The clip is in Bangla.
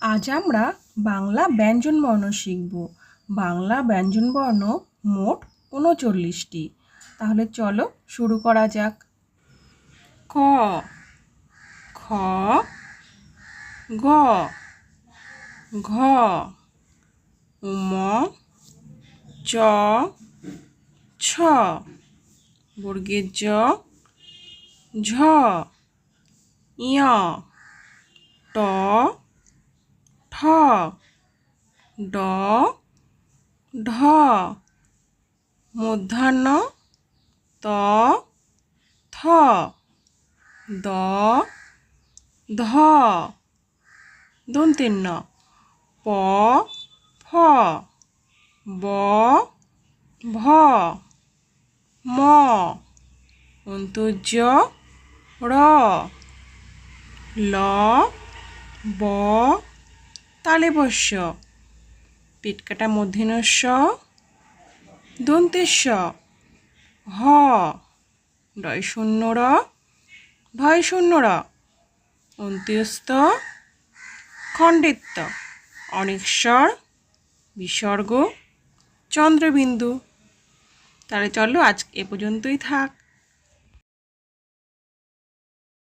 আজ আমরা বাংলা ব্যঞ্জনবর্ণ শিখব। বাংলা ব্যঞ্জনবর্ণ মোট উনচল্লিশটি। তাহলে চলো শুরু করা যাক। ক, খ, গ, ঘ, উম, চ, ছ, বর্গের জ, ঝ ইয় ট ঠ ড। ঢ। মূর্ধন্য ত। থ। দ। ধ। দন্তেন্ন প। ফ। ব। ভ। ম। অন্তর্য। র। ল। ব। তালেবস্য পেটকাটা মধ্যনস্য দন্তেস্য। হ। ডয় শূন্য র ভয় শূন্য র অন্ত্যস্ত খণ্ডেত্ব অনেশ্বর, বিসর্গ, চন্দ্রবিন্দু। তাহলে চলো আজ এ পর্যন্তই থাক।